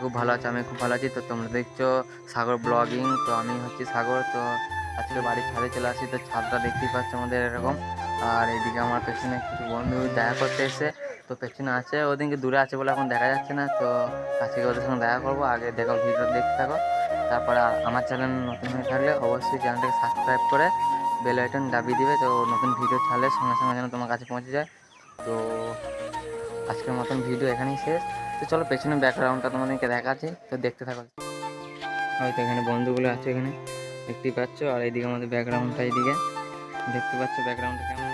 খুব ভালো আছে আমি খুব ভালো আছি। তো তোমরা দেখছ সাগর ব্লগিং তো আমি হচ্ছি সাগর। তো আজকে বাড়ির ছাদে চলে আসি, তো ছাদটা দেখতেই পাচ্ছ আমাদের এরকম। আর এদিকে আমার পেছনে কিছু বন্ধু দেখা করতে এসে তো পেছনে আছে ওদিনকে দূরে আছে বলে এখন দেখা যাচ্ছে না। তো আজকে ওদের সঙ্গে দেখা করব, আগে দেখো ভিডিও দেখতে থাকো। তারপরে আমার চ্যানেল নতুন হয়ে থাকলে অবশ্যই চ্যানেলটাকে সাবস্ক্রাইব করে বেল আইকন দাবি দিবে, তো নতুন ভিডিও ছাড়লে সঙ্গে সঙ্গে যেন তোমার কাছে পৌঁছে যায়। তো আজকের মতন ভিডিও এখানেই শেষ। তো চলো পেছনে ব্যাকগ্রাউন্ডটা তোমাদেরকে দেখাচ্ছি। তো দেখতে থাকো। হয়তো এখানে বন্ধুগুলো আছে এখানে। দেখতেই পাচ্ছ? আর এইদিকে আমাদের ব্যাকগ্রাউন্ডটা এইদিকে। দেখতে পাচ্ছ ব্যাকগ্রাউন্ডটা কেমন?